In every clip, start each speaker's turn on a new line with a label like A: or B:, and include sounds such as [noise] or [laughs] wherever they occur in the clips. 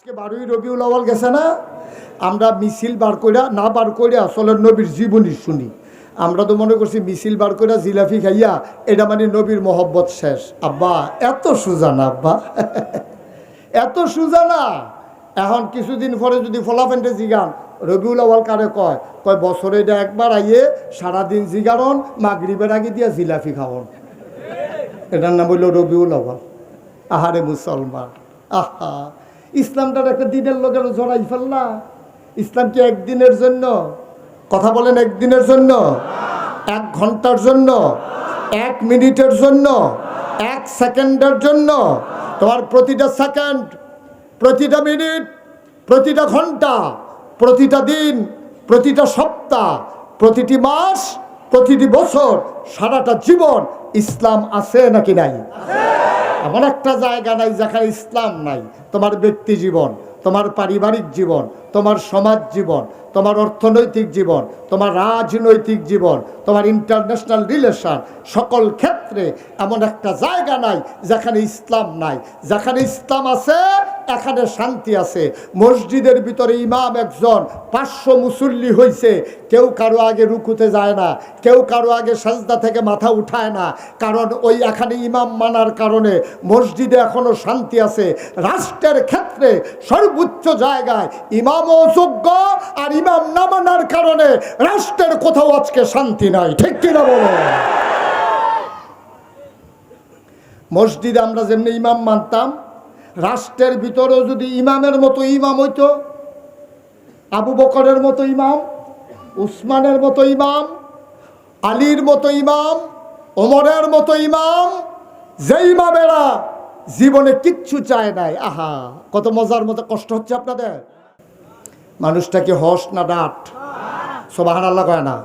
A: আজকে বারোই রবিউল আওয়াল গেছে না? আমরা মিছিল বার কইরা, না বার কইরা আসলে নবীর জীবনী শুনি। আমরা তো মনে করছি মিছিল বার কইরা জিলাপি খাইয়া, এটা মানে নবীর মহব্বত শেষ। আব্বা, এত সুজা না আব্বা। এত সুজা না এখন কিছুদিন পরে যদি ফলাফেন্টে জিগান, রবিউল আওয়াল কারে কয়? কয়, বছরে এটা একবার আইয়ে সারাদিন জিগারন, মাগরিবের আগে দিয়া জিলাফি খাওয়ন। এটার নাম হইল রবিউল আওয়াল আহারে মুসলমান। আহা। ইসলামটার একটা দিনের লোকের জড়াই ফেললা। ইসলাম কি একদিনের জন্য? কথা বলেন একদিনের জন্য? এক ঘণ্টার জন্য? এক মিনিটের জন্য? এক সেকেন্ডের জন্য? তোমার প্রতিটা সেকেন্ড, প্রতিটা মিনিট, প্রতিটা ঘণ্টা, প্রতিটা দিন, প্রতিটা সপ্তাহ, প্রতিটি মাস, প্রতিটি বছর, সারাটা জীবন ইসলাম আছে নাকি নাই? এমন একটা জায়গা নাই যেখানে ইসলাম নাই। তোমার ব্যক্তি জীবন, তোমার পারিবারিক জীবন, তোমার সমাজ জীবন, তোমার অর্থনৈতিক জীবন, তোমার রাজনৈতিক জীবন, তোমার ইন্টারন্যাশনাল রিলেশন সকল ক্ষেত্রে এমন একটা জায়গা নাই যেখানে ইসলাম নাই। যেখানে ইসলাম আছে এখানে শান্তি আছে। মসজিদের ভিতরে ইমাম একজন, পাঁচশো মুসল্লি হয়েছে কেউ কারও আগে রুকুতে যায় না, কেউ কারও আগে সাজদা থেকে মাথা উঠায় না। কারণ ওই এখানে ইমাম মানার কারণে মসজিদে এখনও শান্তি আছে। রাষ্ট্রের ক্ষেত্রে সর্বোচ্চ জায়গায় ইমামও যোগ্য আর ইমাম না মানার কারণে রাষ্ট্রের কোথাও আজকে শান্তি নাই। ঠিক কিনা বলো? মসজিদে আমরা যেমনি ইমাম মানতাম রাষ্ট্রের ভিতরেও যদি ইমামের মতো ইমাম হইতো, আবু বকরের মতো ইমাম, উসমানের মতো ইমাম, আলীর মতো ইমাম, ওমরের মতো ইমাম যে ইমামেরা জীবনে কিচ্ছু চায় নাই, আহা, কত মজার মতো কষ্ট হচ্ছে আপনাদের। মানুষটা কি হস না ডাট? সবাহান আল্লাহ কয় না।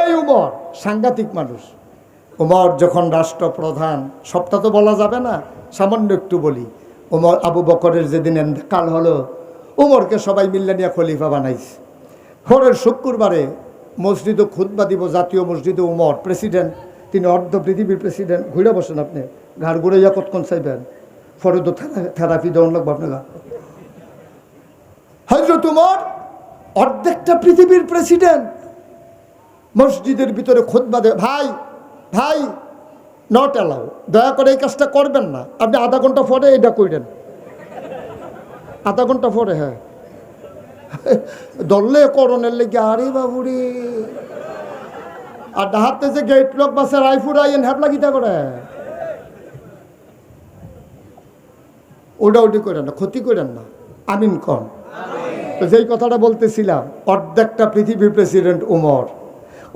A: এই উমর, সাংঘাতিক মানুষ। উমর যখন রাষ্ট্রপ্রধান, সবটা তো বলা যাবে না, সামান্য একটু বলি। উমর আবু বকরের যেদিন কাল হলো, উমরকে সবাই মিল্লা নিয়ে খলিফা বানাইছে। হরের শুক্রবারে মসজিদে খুদ্া দিব জাতীয় মসজিদে উমর, প্রেসিডেন্ট, তিনি অর্ধ পৃথিবীর প্রেসিডেন্ট, ঘুরে বসেন আপনি, ঘাড় ঘুরে যা কতক্ষণ চাইবেন? পরে তো থেরাপি দেওয়ান লাগবে আপনাকে। হজরত উমর অর্ধেকটা পৃথিবীর প্রেসিডেন্ট। মসজিদের ভিতরে খোদবা দে, ভাই ভাই নট অ্যালাউ দয়া করে এই কাজটা করবেন না। আপনি আধা ঘণ্টা পরে এটা কইরেন। আধা ঘণ্টা পরে হ্যাঁ। দললে করণের লেগে, আরে বাবুরে। আর ডাহাতে যে গেট লক বাসে রাইফুর আইন হ্যাপলা গীতা করে। ওটি করেন না, ক্ষতি করেন না। আমিন কন। তো যেই কথাটা বলতেছিলাম, অর্ধেকটা পৃথিবীর প্রেসিডেন্ট উমর।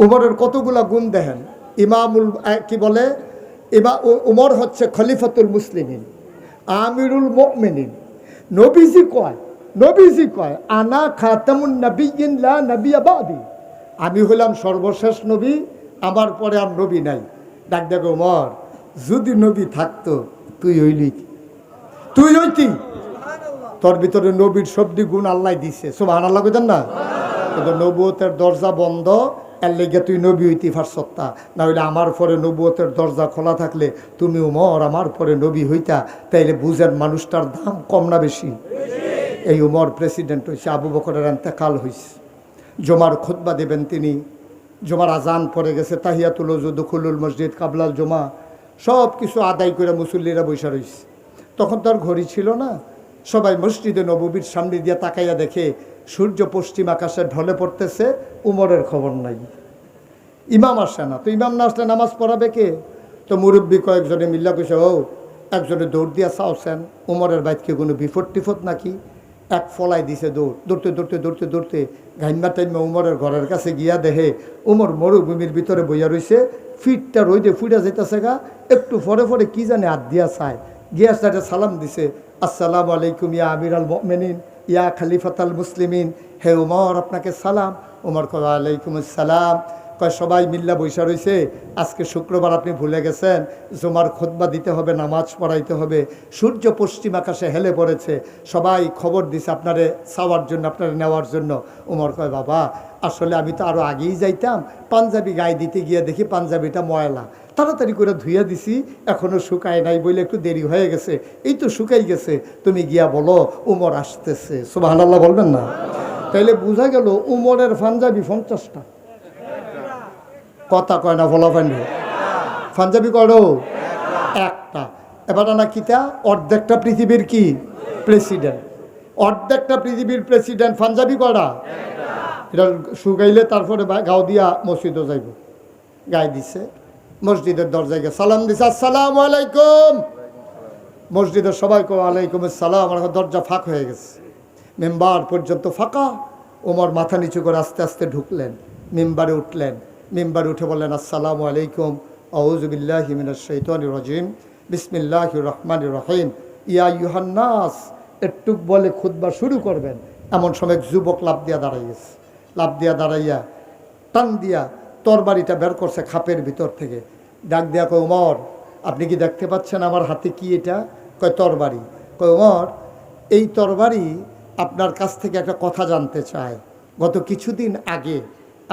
A: উমরের কতগুলা গুণ দেখেন? ইমামুল কি বলে? উ- উমর হচ্ছে খলিফাতুল মুসলিমিন আমিরুল মুমিনিন। নবীজি কয় নবীজি কয় আনা খাতামুন নবিয়িন লা নবিয়া বাদি। আমি হলাম সর্বশেষ নবী আমার পরে আর নবী নাই। ডাক দেখো উমর যদি নবী থাকতো তুই হইলি? তুই হইতি তোর ভিতরে নবীর শব্দ গুণ আল্লাহ দিছে। সব আল্লাহ কইতেন না নবুয়তের দরজা বন্ধ এর লেগে তুই নবী হইতি ফারসত্তা না হইলে আমার পরে নবুয়তের দরজা খোলা থাকলে তুমি উমর আমার পরে নবী হইতা, তাইলে বুঝেন মানুষটার দাম কম না বেশি। এই উমর প্রেসিডেন্ট হয়েছে আবু বকরের এন্তেকাল হয়েছে জমার খুতবা দেবেন তিনি। জমার আজান পড়ে গেছে, তাহিয়াতুল দুখুলুল মসজিদ, কাবলাল জমা সব কিছু আদায় করে মুসল্লিরা বৈশা রয়েছে তখন তার ঘড়ি ছিল না। সবাই মসজিদে নববীর সামনে দিয়ে তাকাইয়া দেখে সূর্য পশ্চিম আকাশে ঢলে পড়তেছে, উমরের খবর নাই। ইমাম আসে না। তো ইমাম না আসলে নামাজ পড়াবে কে? তো মুরব্বী কয়েকজনে মিল্লা কইছে, ও, একজনে দৌড় দিয়া চাওছেন উমরের বাইতকে কোনো বিপদ টিফত নাকি? এক ফলাই দিছে দৌড়, দৌড়তে দৌড়তে দৌড়তে দৌড়তে ঘাইমা টাইমা উমরের ঘরের কাছে গিয়া দেহে উমর মরুভূমির ভিতরে বইয়া রইছে, ফিটটা রইদে ফুটা যাইতেছে গা, একটু পরে পরে কি জানে হাত দিয়া চায়। গিয়া সালাম দিছে, আসসালামু আলাইকুম ইয়া আমির আল মেনিন ইয়া খালিফাতাল মুসলিমিন, হে উমর, আপনাকে সালাম। উমর কয় আলাইকুম আসসালাম। কয়, সবাই মিল্লা বৈশা রয়েছে আজকে শুক্রবার আপনি ভুলে গেছেন। জুমার খোদবা দিতে হবে, নামাজ পড়াইতে হবে। সূর্য পশ্চিম আকাশে হেলে পড়েছে। সবাই খবর দিছে আপনারে, চাওয়ার জন্য, আপনারে নেওয়ার জন্য। উমর কয়, বাবা আসলে আমি তো আরও আগেই যাইতাম, পাঞ্জাবি গায়ে দিতে গিয়ে দেখি পাঞ্জাবিটা ময়লা। তাড়াতাড়ি করে ধুইয়া দিছি এখনও শুকায় নাই বলে একটু দেরি হয়ে গেছে। এই তো শুকাই গেছে, তুমি গিয়া বলো, উমর আসতেছে। সুবাহ আল্লাহ বলবেন না? তাইলে বোঝা গেল উমরের পাঞ্জাবি পঞ্চাশটা। কথা কয় না ফলাফান পাঞ্জাবি করো একটা। এবার না কিতা? অর্ধেকটা পৃথিবীর কি? প্রেসিডেন্ট। অর্ধেকটা পৃথিবীর প্রেসিডেন্ট পাঞ্জাবি করা এটা শুকাইলে তারপরে গাও দিয়া মসজিদও যাইব। গায়ে দিছে। মসজিদের দরজায় গিয়ে সালাম দিছে, আসসালাম আলাইকুম। মসজিদের সবাই কো আলাইকুম আসসালাম। আমার দরজা ফাঁক হয়ে গেছে। মেম্বার পর্যন্ত ফাঁকা। ওমর মাথা নিচু করে আস্তে আস্তে ঢুকলেন। মেম্বারে উঠলেন। মেম্বারে উঠে বললেন, আসসালামু আলাইকুম। আউজুবিল্লাহ হিমিনাশ শৈতানি রাজিম। বিসমিল্লাহ রহমান রহিম। ইয়া ইউহান্নাস একটুক বলে খুতবা শুরু করবেন। এমন সময় যুবক লাভ দিয়া দাঁড়াইয়েছে লাভ দিয়া দাঁড়াইয়া, টান দিয়া তরবারিটা বের করছে খাপের ভিতর থেকে। ডাক দিয়া কয়, উমর, আপনি কি দেখতে পাচ্ছেন আমার হাতে কি এটা? কয়, তরবারি। কয়, উমর, এই তরবারি আপনার কাছ থেকে একটা কথা জানতে চায় গত কিছুদিন আগে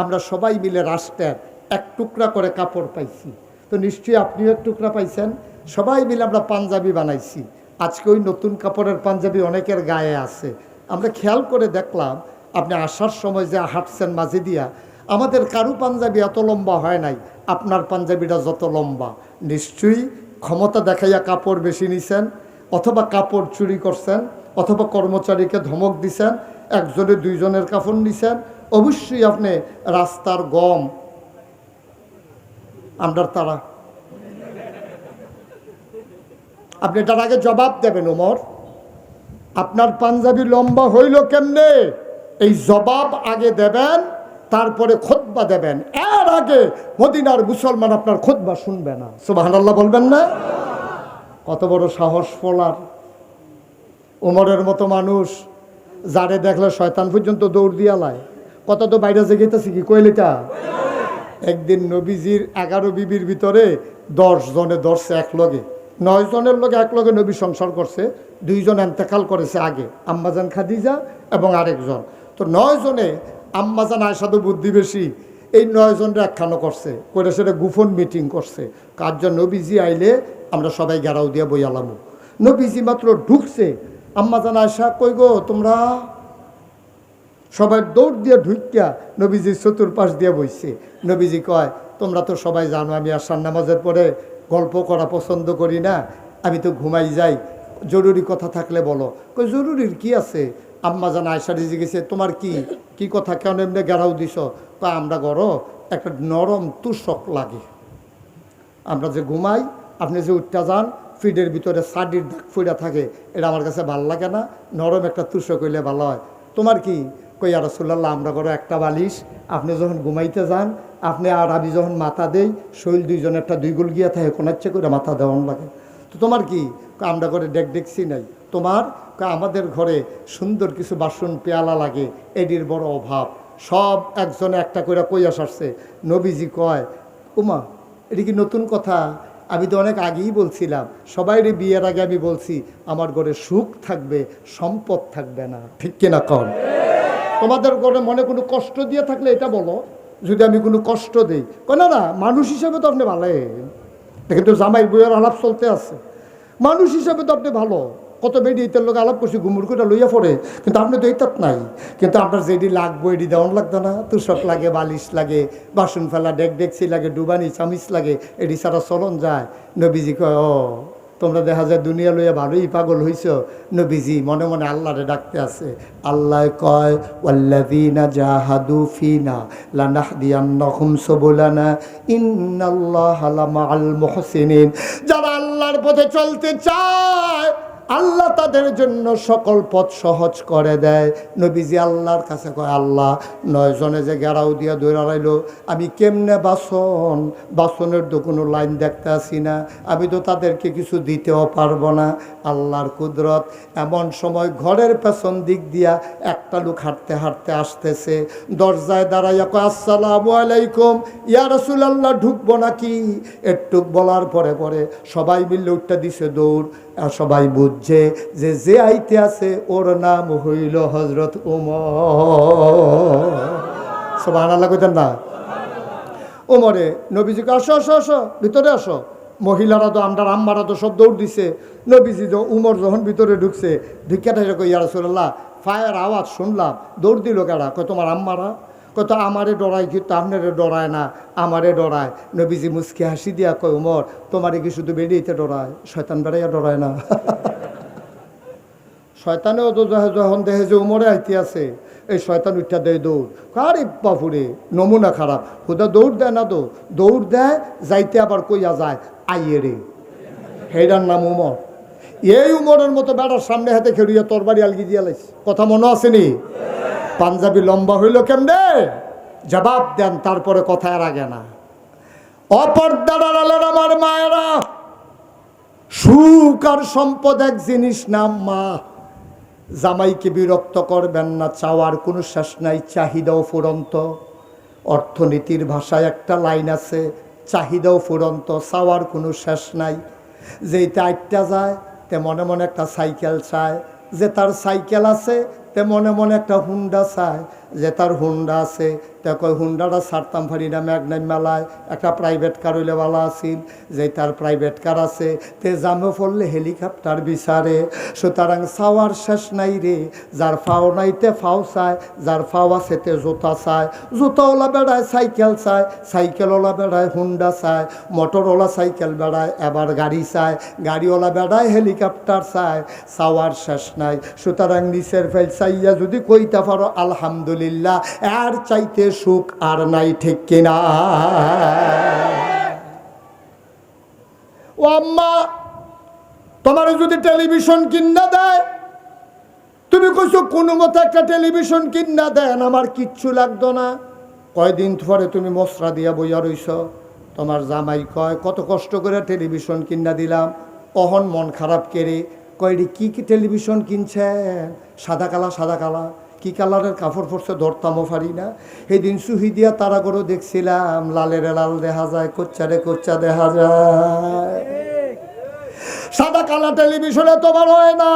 A: আমরা সবাই মিলে রাষ্ট্রের এক টুকরা করে কাপড় পাইছি। তো নিশ্চয়ই আপনিও এক টুকরা পাইছেন? সবাই মিলে আমরা পাঞ্জাবি বানাইছি। আজকে ওই নতুন কাপড়ের পাঞ্জাবি অনেকের গায়ে আছে। আমরা খেয়াল করে দেখলাম আপনি আসার সময় যে হাঁটছেন মাঝে দিয়া, আমাদের কারু পাঞ্জাবি এত লম্বা হয় নাই, আপনার পাঞ্জাবিটা যত লম্বা। নিশ্চয়ই ক্ষমতা দেখাইয়া কাপড় বেশি নিছেন, অথবা কাপড় চুরি করছেন, অথবা কর্মচারীকে ধমক দিছেন, একজনে দুইজনের কাপড় নিছেন, অবশ্যই আপনি রাস্তার গম। আমরা তারা? আপনি এটার আগে জবাব দেবেন, ওমর। আপনার পাঞ্জাবি লম্বা হইল কেমনে? এই জবাব আগে দেবেন, তারপরে খোদবা দেবেন। এর আগে মদিনার মুসলমান আপনার খোদবা শুনবে না। সুবাহ বলবেন না? কত বড় সাহস ফলার। উমরের মতো মানুষ, যারে দেখলে শয়তান পর্যন্ত দৌড় দিয়া লায়। কত তো বাইরে জেগেতেছি কি? কইলিটা একদিন নবীজির এগারো বিবির ভিতরে দশ জনে ধরছে এক লগে। নয় জনের লগে এক লগে নবী সংসার করছে, দুইজন এন্তেকাল করেছে আগে, আম্মাজান খাদিজা এবং আরেকজন। তো নয় জনে আম্মাজান আয়সাদু বুদ্ধি বেশি। এই নয় জনরা একখানো করছে। করে সেটা গুফন মিটিং করছে। কার্য নবীজি আইলে আমরা সবাই গেরাও দিয়ে বইয়ালাম নবীজি মাত্র ঢুকছে। আম্মাজান আয়সা কই গো তোমরা? সবাই দৌড় দিয়ে ঢুকিয়া নবীজি চতুর্পাশ দিয়ে বইছে। নবীজি কয়, তোমরা তো সবাই জানো আমি আসার নামাজের পরে গল্প করা পছন্দ করি না। আমি তো ঘুমাই যাই। জরুরি কথা থাকলে বলো। কই জরুরির কি আছে? আম্মা জান আয়সা রিজি গেছে তোমার কি কি কথা? কেন এমনি গেরাও দিছ? তা আমরা গড় একটা নরম তুষক লাগে। আমরা যে ঘুমাই, আপনি যে উঠটা যান, ফিডের ভিতরে সাডির দাগ ফুড়া থাকে, এটা আমার কাছে ভালো লাগে না, নরম একটা তুষক হইলে ভালো হয়। তোমার কি? কই আর রসুল্লাহ আমরা করো একটা বালিশ, আপনি যখন ঘুমাইতে যান, আপনি আর আমি যখন মাথা দেই শৈল দুইজনের একটা দুই গুল গিয়া থাকে কোনাচ্ছে করে মাথা দেওয়ান লাগে। তো তোমার কি? আমরা করে ডেক দেখছি নাই তোমার আমাদের ঘরে সুন্দর কিছু বাসন, পেয়ালা লাগে, এটির বড় অভাব। সব একজনে একটা করে কইয়া সারছে। নবীজি কয়, উমা, এটা কি নতুন কথা? আমি তো অনেক আগেই বলছিলাম। সবাইরে বিয়ের আগে আমি বলছি, আমার ঘরে সুখ থাকবে, সম্পদ থাকবে না। ঠিক কিনা কম তোমাদের ঘরে মনে কোনো কষ্ট দিয়ে থাকলে এটা বলো। যদি আমি কোনো কষ্ট দিই। কয়, না মানুষ হিসাবে তো আপনি ভালো। কিন্তু জামাই বইয়ের আলাপ চলতে আছে। মানুষ হিসাবে তো আপনি ভালো। কত বেডি ইতার লোক আলাপ করছি, ঘুমুর করে লইয়া পড়ে। কিন্তু আপনি তো এইটাত নাই। কিন্তু আপনার যেটি লাগবো এটি দেওয়ান লাগতো না। তুষক লাগে, বালিশ লাগে, বাসন ফেলা, ডেক ডেকসি লাগে, ডুবানি, চামিচ লাগে এটি সারা চলন যায়। নবীজি কয়, ও, তোমরা দেখা যায় দুনিয়া লইয়া ভালোই পাগল হইছ। নবীজি মনে মনে আল্লাহরে ডাকতে আছে আল্লাহ কয়, ওয়াল্লাযীনা জাহাদু ফিনা লানাহদিয়ান্নাহুম সুবুলানা, ইন্নাল্লাহা লামাআল মুহসিনিন। যারা আল্লাহর পথে চলতে চায় আল্লাহ তাদের জন্য সকল পথ সহজ করে দেয়। নবীজি আল্লাহর কাছে কয়, আল্লাহ, নয় জনে যে গেরাও দিয়া দৌড়া রাইলো, আমি কেমনে বাসন? বাসনের তো কোনো লাইন দেখতে আসি না। আমি তো তাদেরকে কিছু দিতেও পারব না। আল্লাহর কুদরত এমন সময় ঘরের পেছন দিক দিয়া একটা লোক হাঁটতে হাঁটতে আসতেছে। দরজায় দাঁড়াইয়া কয়, আসসালামু আলাইকুম। ইয়া রাসূলুল্লাহ, ঢুকবো নাকি? একটু বলার পরে পরে সবাই মিলে উঠটা দিছে দৌড় সবাই বুঝছে যে যে আইতে আছে, ওর নাম হইল হজরত উমর। সবাই আনাল্লা কইতেন না? ওমরে নবীজিকে আসো আসো আসো, ভিতরে আসো। মহিলারা তো আমরা, আম্মারা তো সব দৌড় দিছে। নবীজি তো উমর যখন ভিতরে ঢুকছে ঢুকিয়াটা কই ইয়া রাসূলুল্লাহ, ফায়ার আওয়াজ শুনলাম। দৌড় দিল কেডা? কয়, তোমার আম্মারা? কত আমারে ডরায় কিন্তু আপনারে ডরায় না, আমারে ডরায়। নবীজি মুসকি হাসি দিয়া কয়, উমর, তোমারে কি শুধু বেরিয়েতে ডরায়? শয়তান বেড়াইয়া ডরায় না? [laughs] শয়তানেও তো যখন- দেখে যে উমরে আইতে আছে, এই শয়তান উঠা দেয় দৌড়। আরে বাপুরে, নমুনা খারাপ। হুদা দৌড় দেয় না তো? দৌড় দেয়, যাইতে আবার কইয়া যায়, আইয়ে রে হেডার নাম উমর। এই উমরের মতো বেড়ার সামনে হাতে খেড়িয়া তরবারি আলগি দিয়া কথা মনে আসেনি পাঞ্জাবি লম্বা হইল কেমনে? জবাব দেন, তারপরে কথা আর আগে না। অপর্দার আমার মায়েরা, সুখ আর সম্পদ এক জিনিস নাম মা। জামাইকে বিরক্ত করবেন না, চাওয়ার কোনো শেষ নাই, চাহিদাও ফুরন্ত। অর্থনীতির ভাষায় একটা লাইন আছে, চাহিদাও ফুরন্ত, চাওয়ার কোনো শেষ নাই। যেইটা আটটা যায়, তে মনে মনে একটা সাইকেল চায়। যে তার সাইকেল আছে তে মনে মনে একটা হুন্ডা চায়। যে তার হুন্ডা আছে, তে কয়, হুন্ডাটা ছাড়তাম পারি না ম্যাগনাইম মেলায় একটা প্রাইভেট কার হইলে ভালো আছিল। যে তার প্রাইভেট কার আছে, তে জামে পড়লে হেলিকপ্টার বিচারে। সুতরাং চাওয়ার শেষ নাই রে, যার ফাও নাইতে ফাও চায়, যার ফাও আছে তে জোতা চায়। জুতাওয়ালা বেড়ায় সাইকেল চায়, সাইকেলওয়ালা বেড়ায় হুন্ডা চায়, মোটরওয়ালা সাইকেল বেড়ায় এবার গাড়ি চায়, গাড়িওয়ালা বেড়ায় হেলিকপ্টার চায়। চাওয়ার শেষ নাই, সুতরাং নিচের ফেল চাইয়া যদি কইতে পারো, আলহামদুলিল্লাহ। আর চাইতে সুখ আর নাই, ঠিক কিনা? ও আম্মা, তোমার যদি টেলিভিশন কিনা দেয়, তুমি কইছো কোনো মতো একটা টেলিভিশন কিনা দেন আমার কিচ্ছু লাগতো না। কয়দিন পরে তুমি মশরা দিয়া বইয়া রইছ। তোমার জামাই কয়, কত কষ্ট করে টেলিভিশন কিনা দিলাম অহন মন খারাপ কেড়ে কয়টি কি কি টেলিভিশন কিনছেন? সাদা কালা সাদা কালা। কি কালারের কাপড় পরছে ধরতামও পারি না। সেদিন সুহি দিয়া তারা করে দেখছিলাম, লালের লাল দেখা যায় কোচ্চারে কোচ্চা দেখা যায়। সাদা কালা টেলিভিশনে তোমার হয় না,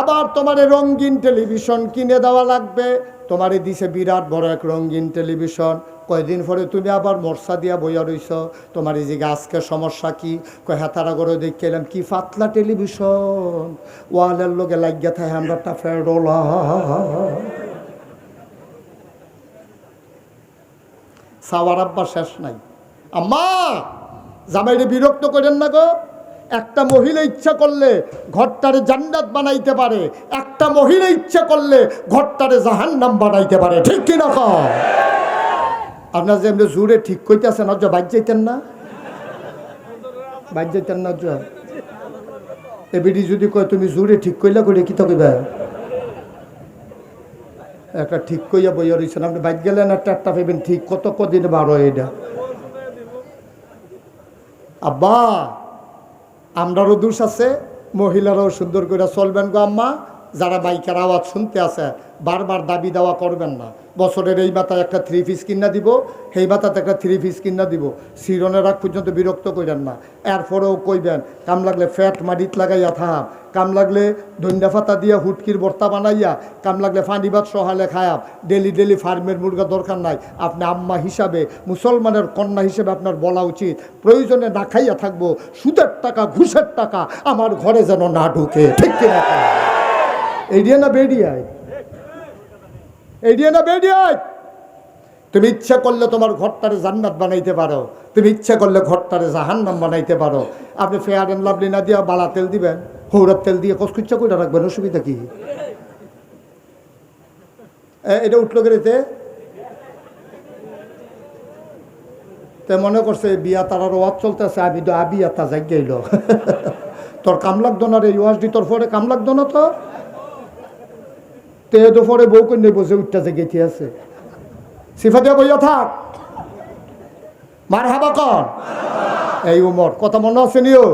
A: এবার তোমার রঙিন টেলিভিশন কিনে দেওয়া লাগবে। তোমারে দিছে বিরাট বড় এক রঙিন টেলিভিশন। কয়দিন পরে তুমি আবার মরসা দিয়া বইয়া রইছ। তোমার এই যে আজকে সমস্যা কি? কয় হাতারা করে দেখলাম কি পাতলা টেলিভিশন। ওয়ালের লোকে লাগিয়া থাকে আমরা একটা ফেরোলা। সাওয়ার আব্বা শেষ নাই। আম্মা, জামাইরে বিরক্ত করেন না গো। একটা মহিলা ইচ্ছা করলে ঘরটারে জান্নাত বানাইতে পারে, একটা মহিলা ইচ্ছা করলে ঘরটারে জাহান্নাম বানাইতে পারে, ঠিক কি না কও? আপনার যে এমনি জোরে ঠিক কইতেছেন অজ বাইর যাইতেন না? বাইর যাইতেন না অজ এবিডি যদি কয়, তুমি জোরে ঠিক কইলা করে কি তো কইবা একটা ঠিক কইয়া বইয়া রয়েছেন আপনি বাইক গেলেন একটা একটা পাইবেন ঠিক, কত কদিন বারো এটা? আব্বা! আমরারও দোষ আছে মহিলারাও সুন্দর করে চলবেন গো আম্মা। যারা বাইকের আওয়াজ শুনতে আছে বারবার দাবি দেওয়া করবেন না। বছরের এই মাথায় একটা থ্রি পিস কিনা দিব, সেই মাথাতে একটা থ্রি পিস কিনা দিব। শিরনের রাগ পর্যন্ত বিরক্ত কইরেন না। এরপরেও কইবেন, কাম লাগলে ফ্যাট মাটিত লাগাইয়া থাম কাম লাগলে ধন্যা পাতা দিয়া হুটকির বর্তা বানাইয়া, কাম লাগলে ফানি ভাত সহালে খায়াব ডেলি ডেলি ফার্মের মুরগা দরকার নাই। আপনি আম্মা হিসাবে, মুসলমানের কন্যা হিসেবে আপনার বলা উচিত। প্রয়োজনে না খাইয়া থাকব, সুদের টাকা, ঘুষের টাকা, আমার ঘরে যেন না ঢুকে। ঠিক কিনা? এড়িয়ে না বেরিয়ায়? এড়িয়ে না বেরিয়ায় তুমি ইচ্ছা করলে তোমার ঘরটারে জান্নাত বানাইতে পারো। তুমি ইচ্ছা করলে ঘরটারে জাহান্নাম বানাইতে পারো। আপনি ফেয়ার অ্যান্ড লাভলি না দিয়া বালা তেল দিবেন, হৌরার তেল দিয়ে কষ্ট ইচ্ছা করে রাখবেন, অসুবিধা কি? এটা উঠল গেলেতে তে? মনে করছে, বিয়া তারার ওয়াজ চলতেছে, আমি তো আবিয়া তা গেল [laughs] তোর কাম লাগতো না রে ইউএসডি তোর পরে কাম লাগতো না তো? তে তো পরে বউ কন্যা বসে উঠতেছে গেছে আছে। সিফাতে বইয়া থাক। মার হাবা কর। এই উমর, কথা মনে আছে নিও?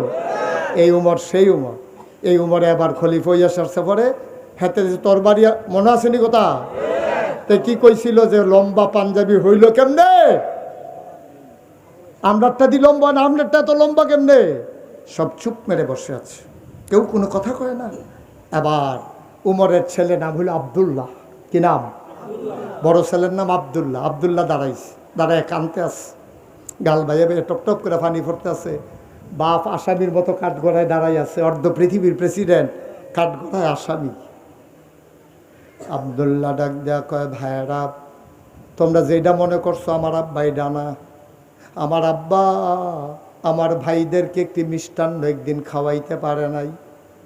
A: এই উমর, সেই উমর। এই উমরে এবার খলিফ হইয়া সারছে পরে হাতে তোর বাড়ি মনে আছে নি কথা? তে কি কইছিল যে লম্বা পাঞ্জাবি হইল কেমনে? আমরারটা দি লম্বা না, আমরারটা তো লম্বা কেমনে? সব চুপ মেরে বসে আছে। কেউ কোনো কথা কয় না। এবার উমরের ছেলে নাম হইল আবদুল্লাহ। কি নাম? বড় ছেলের নাম আবদুল্লাহ। আবদুল্লাহ দাঁড়াইছে, দাঁড়ায় কানতে আছে। গাল বাইয়ে টপ টপ করে পানি পড়তে আছে। বাপ আসামির মতো কাঠগড়ায় দাঁড়াই আছে। অর্ধ পৃথিবীর প্রেসিডেন্ট, কাঠগড়ায় আসামি। আবদুল্লাহ ডাক দেয়া কয়, ভাইয়েরা তোমরা যেটা মনে করছ আমার আব্বাই ডানা আমার আব্বা, আমার ভাইদেরকে একটি মিষ্টান্ন একদিন খাওয়াইতে পারে নাই।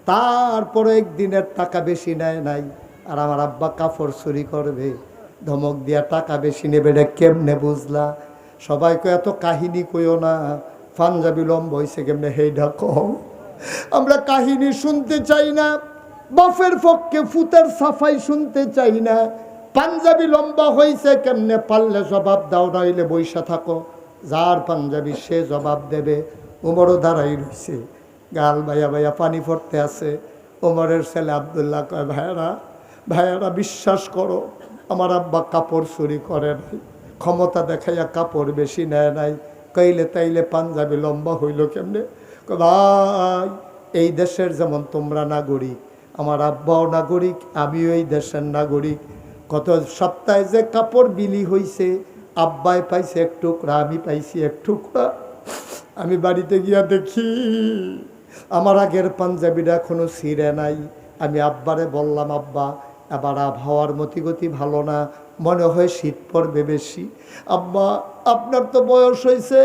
A: তারপরে একদিনের টাকা বেশি নেয় নাই। আর আমার আব্বা কাপড় চুরি করবে, ধমক দিয়া টাকা বেশি নেবে এটা কেমনে বুঝলা? সবাইকে এত কাহিনী কইও না, পাঞ্জাবি লম্ব হয়েছে কেমনে? হেইডা কও আমরা কাহিনী শুনতে চাই না, বাফের পক্ষে ফুতের সাফাই শুনতে চাই না, পাঞ্জাবি লম্বা হয়েছে কেমনে, পারলে জবাব দাও, নাইলে বৈশা থাকো। যার পাঞ্জাবি সে জবাব দেবে উমরও দাঁড়াই রয়েছে গাল ভাইয়া ভাইয়া পানি পড়তে আছে। ওমরের ছেলে আবদুল্লাহ কয়, ভাইয়ারা ভাইয়ারা বিশ্বাস করো, আমার আব্বা কাপড় চুরি করে নাই। ক্ষমতা দেখাইয়া কাপড় বেশি নেয় নাই। কইলে তাইলে পাঞ্জাবি লম্বা হইল কেমনে? ভাই, এই দেশের যেমন তোমরা নাগরিক, আমার আব্বাও নাগরিক, আমিও এই দেশের নাগরিক। গত সপ্তাহে যে কাপড় বিলি হইছে, আব্বাই পাইছে এক টুকরা, আমি পাইছি এক টুকরা। আমি বাড়িতে গিয়া দেখি আমার আগের পাঞ্জাবিটা এখনও ছিঁড়ে নাই। আমি আব্বারে বললাম, আব্বা, এবার আবহাওয়ার মতিগতি ভালো না, মনে হয় শীত পড়বে বেশি। আব্বা, আপনার তো বয়স হয়েছে,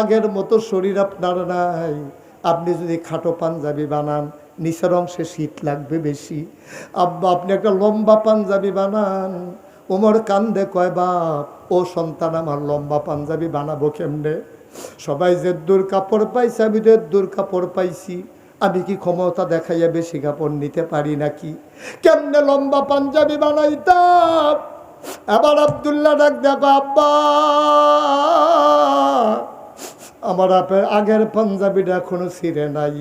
A: আগের মতো শরীর আপনার নাই। আপনি যদি খাটো পাঞ্জাবি বানান, নিচের অংশে শীত লাগবে বেশি। আব্বা, আপনি একটা লম্বা পাঞ্জাবি বানান। ওমর কান্দে কয়, বাপ, ও সন্তান, আমার লম্বা পাঞ্জাবি বানাবো কেমনে? সবাই যে দূর কাপড় পাইছে, আমি যে দূর কাপড় পাইছি, আমি কি ক্ষমতা দেখাইয়া বেশি কাপড় নিতে পারি নাকি? কেমনে লম্বা পাঞ্জাবি বানাইতাম? এবার আবদুল্লাহ ডাক, দেখো আব্বা, আমার আপের আগের পাঞ্জাবিটা এখনও ছিঁড়ে নাই।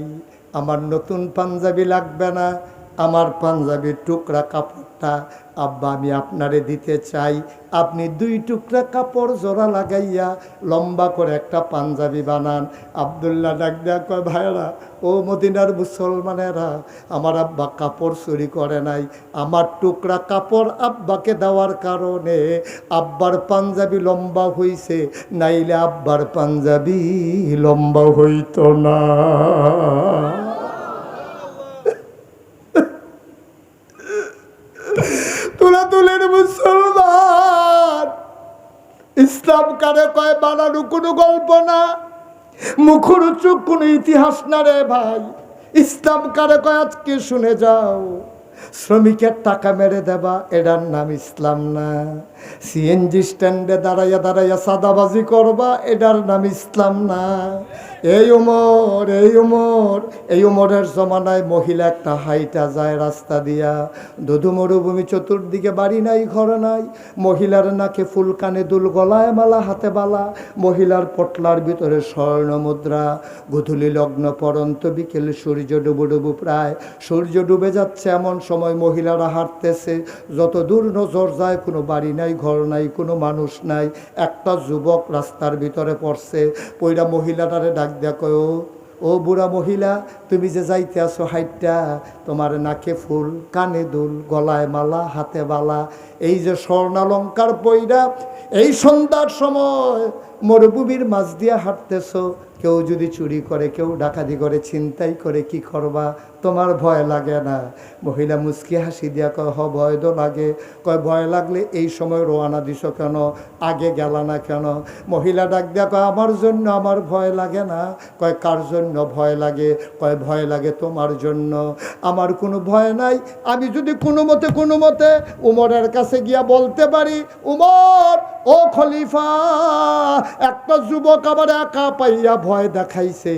A: আমার নতুন পাঞ্জাবি লাগবে না। আমার পাঞ্জাবির টুকরা কাপড়টা, আব্বা, আমি আপনারে দিতে চাই। আপনি দুই টুকরা কাপড় জোড়া লাগাইয়া লম্বা করে একটা পাঞ্জাবি বানান। আবদুল্লাহ ডাক দেয়া কয় ভাইরা ও মদিনার মুসলমানেরা, আমার আব্বা কাপড় চুরি করে নাই। আমার টুকরা কাপড় আব্বাকে দেওয়ার কারণে আব্বার পাঞ্জাবি লম্বা হইছে, নাইলে আব্বার পাঞ্জাবি লম্বা হইতো না তোরা তুলের মুসলমান ইসলাম কারে কয়, বানানো কোনো গল্প না। মুখর চোখ কোনো ইতিহাস না রে ভাই। ইসলাম কারে কয়, আজকে শুনে যাও। শ্রমিকের টাকা মেরে দেবা, এটার নাম ইসলাম না। সিএনজি স্ট্যান্ডে দাঁড়াইয়া দাঁড়াইয়া সাদাবাজি করবা, এটার নাম ইসলাম না। এই উমর এই উমর, এই উমরের জমানায় মহিলা একটা হাইটা যায় রাস্তা দিয়া। দুধু মরুভূমি চতুর্দিকে বাড়ি নাই, ঘর নাই। মহিলার নাকে ফুল কানে দুল গলায় মালা, হাতে বালা। মহিলার পটলার ভিতরে স্বর্ণ মুদ্রা। গধূলি লগ্ন পরন্ত বিকেল, সূর্য ডুবু ডুবু প্রায়। সূর্য ডুবে যাচ্ছে এমন সময় মহিলারা হাঁটতেছে। যত দূর নজর যায়, কোনো বাড়ি নাই, ঘর নাই, কোনো মানুষ নাই। একটা যুবক রাস্তার ভিতরে পড়ছে। পইরা মহিলাটারে ডাক কয় "ও, ও বুড়া মহিলা তুমি যে যাইতে আসো হাইটটা তোমার নাকে ফুল কানে দুল গলায় মালা হাতে বালা এই যে স্বর্ণালঙ্কার পইরা এই সন্ধ্যার সময় মরুভূমির মাছ দিয়ে হাঁটতেছো কেউ যদি চুরি করে, কেউ ডাকাতি করে, ছিনতাই করে, কি করবা? তোমার ভয় লাগে না। মহিলা মুচকি হাসি দিয়া কয়, হ, ভয় তো লাগে। কয়, ভয় লাগলে এই সময় রোয়ানা দিছ কেন? আগে গেলা না কেন? মহিলা ডাক দিয়া কয়, আমার জন্য আমার ভয় লাগে না। কয়, কার জন্য ভয় লাগে? কয়, ভয় লাগে তোমার জন্য। আমার কোনো ভয় নাই। আমি যদি কোনো মতে কোনো মতে উমরের কাছে গিয়া বলতে পারি, উমর, ও খলিফা, একটা যুবক আবার একা পাইয়া ভয় দেখাইছে।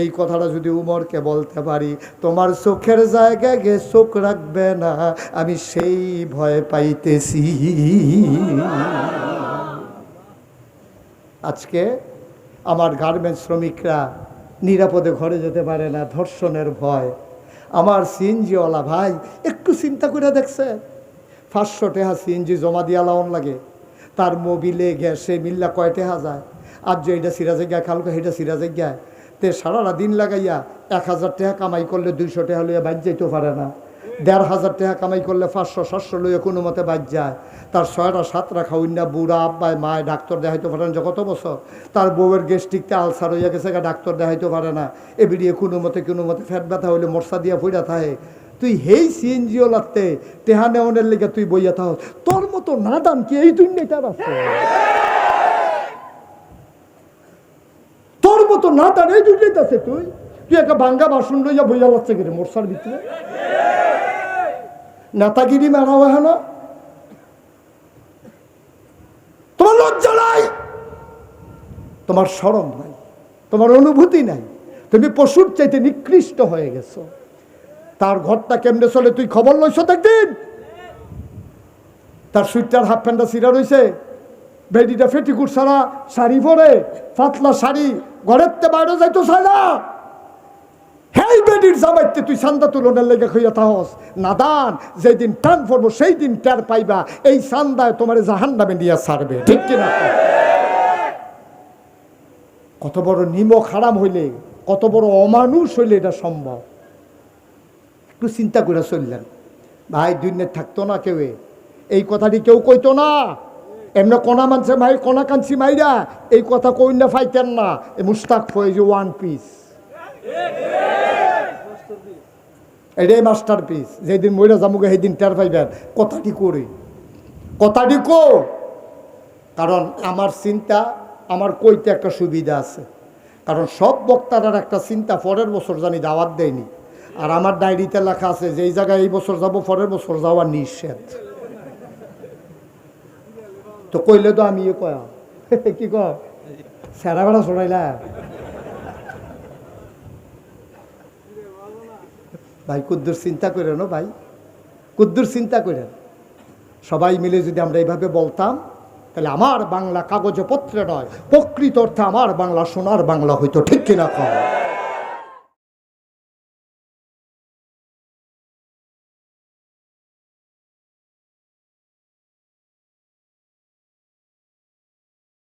A: এই কথাটা যদি উমরকে বলতে পারি, তোমার চোখের জায়গায় গে চোখ রাখবে না, আমি সেই ভয় পাইতেছি। আজকে আমার গার্মেন্টস শ্রমিকরা নিরাপদে ঘরে যেতে পারে না, ধর্ষণের ভয়। আমার সিএনজিওয়ালা ভাই একটু চিন্তা করে দেখছে। পাঁচশো টেহা সিএনজি জমা দিয়া লাগে। তার মোবিলে, গ্যাসে মিল্লা কয় টেহা যায়? আর যে এটা সিরাজে গিয়া, কালকে সেটা সিরাজে গিয়া, তে সারাটা দিন লাগাইয়া এক হাজার টাকা কামাই করলে দুইশো টাকা লইয়া বাইর যাইতে পারে না। দেড় হাজার টাকা কামাই করলে পাঁচশো, সাতশো লইয়া কোনো মতে বাদ যায়। তার ছয়টা, সাতটা খাউন্না বুড়া আব্বাই মায় ডাক্তার দেখাইতে পারে না। কত বছর তার বউয়ের গেস্টিকতে আলসার হইয়া গেছে ডাক্তার দেখাইতে পারে না। এ বিড়িয়ে কোনো মতে কোনো মতে ফ্যাট ব্যথা হইলে মশা দিয়া ফুইরা থাকে। তুই হেই সিএনজিও লাগতে তেহা নেওয়ানের লেগে তুই বইয়া থাক। তোর মতো নাদান কি এই দুনিয়াটার আছে তোর মতো নাদান এই দুনিয়াতে আছে তুই। তুই একটা ভাঙ্গা বাসন লইয়া বইয়া লাগছে কেন মোরসার ভিতরে? নেতাগিরি মেরা হয় না? তোমার লজ্জা নাই? তোমার সরম নাই, তোমার অনুভূতি নাই। তুমি পশুর চাইতে নিকৃষ্ট হয়ে গেছো। তার ঘরটা কেমনে চলে তুই খবর লইছ একদিন? তার সুইটার হাফ প্যান্টটা সিরা রয়েছে বেডিটা ফেটিকুট সারা শাড়ি পরে, পাতলা শাড়ি ঘরের তে বাইরে যাইতো চাই না। হেই বেডির জামাইতে তুই সান্দা তুলনের লেগে খুঁজে তাহস নাদান, যেদিন টান পড়ব সেই দিন টের পাইবা, এই সান্দায় তোমার জাহান নামে নিয়ে ছাড়বে। ঠিক কিনা? কত বড় নিমক হারাম হইলে, কত বড় অমানুষ হইলে এটা সম্ভব। একটু চিন্তা করে চললেন। ভাই দুনিয়া থাকতো না কেউ এই কথাটি কেউ কইতো না। এমনি কণা মানছে মাই, কণা কাঞ্চি মাইরা, এই কথা কই না ফাইতেন না। এ মুস্তাক ফয়েজ ওয়ান পিস এটাই মাস্টার পিস যেদিন মইরা জামুকে সেই দিন টের পাইবেন। কথাটি করি? কথাটি কো। কারণ আমার চিন্তা, আমার কইতে একটা সুবিধা আছে। কারণ সব বক্তারার একটা চিন্তা, পরের বছর জানি দাওয়াত দেয়নি। আর আমার ডায়েরিতে লেখা আছে যে এই জায়গায় এই বছর যাব, পরের বছর যাওয়া নিষেধ। তো কইলে তো আমি কয়া, [laughs] কি কয়? সেরা বেড়া ছড়াইলা ভাই কুদ্দুর চিন্তা করে না ভাই? কুদ্দুর চিন্তা করেন সবাই মিলে যদি আমরা এইভাবে বলতাম, তাহলে আমার বাংলা কাগজপত্রে নয়, প্রকৃত অর্থে আমার বাংলা, সোনার বাংলা হইতো, ঠিক কিনা কম